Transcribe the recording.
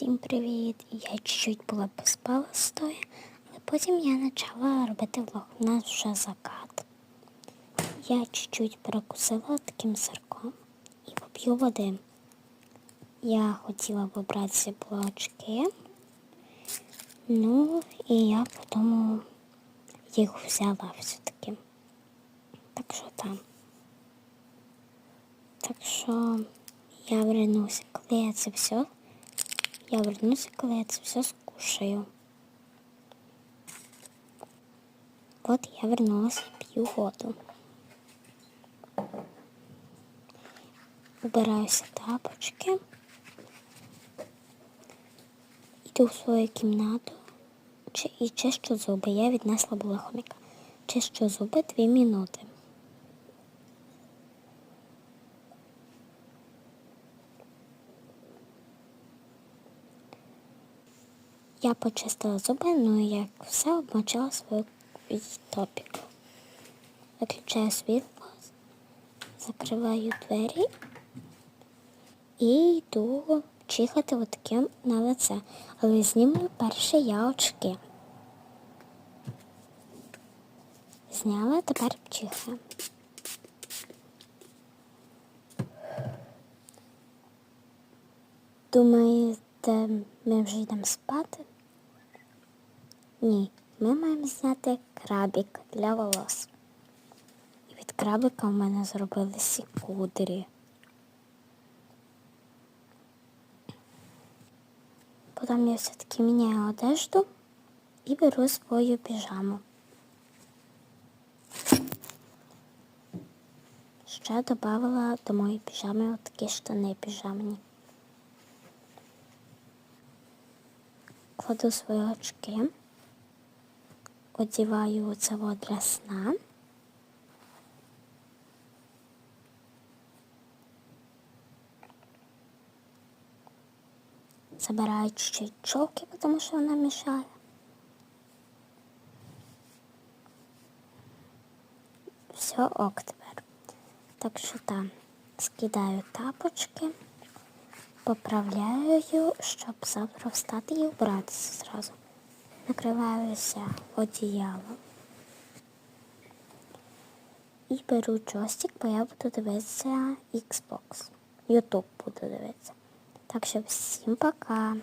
Всім привіт! Я чуть-чуть була поспала стоя, але потім я почала робити влог. У нас вже закат. Я чуть-чуть перекусила таким сирком і поп'ю води. Я хотіла вибрати ці блочки. Ну, і я потім їх взяла все-таки. Так що там. Так що я вернуся, коли я це все. Я вернуся, коли я все скушаю. От я вернулася, п'ю воду. Убираюся тапочки. Йду в свою кімнату і чищу зуби. Я віднесла була хоміка. Чищу зуби дві минути. Я почистила зуби, ну і як все обмочила свою топік. Виключаю світло, закриваю двері і йду чихати отаким на лице. Але знімлю перше я очки. Зняла, тепер чихаю. Думаєте, ми вже йдемо спати? Ні, ми маємо зняти крабик для волос. І від крабика в мене зробилися кудрі. Потім я все-таки міняю одежду і беру свою піжаму. Ще додала до моєї піжами отакі штани піжамні. Кладу свої очки, одіваю оце для сна. Забираю чуть-чуть чолки, тому що вона мішає. Все ок тепер. Так що там скидаю тапочки, поправляю, щоб завтра встати і вбратися зразу. Накриваюся одіялом. І беру джойстик, бо я буду дивитися Xbox. YouTube буду дивитися. Так що всім пока.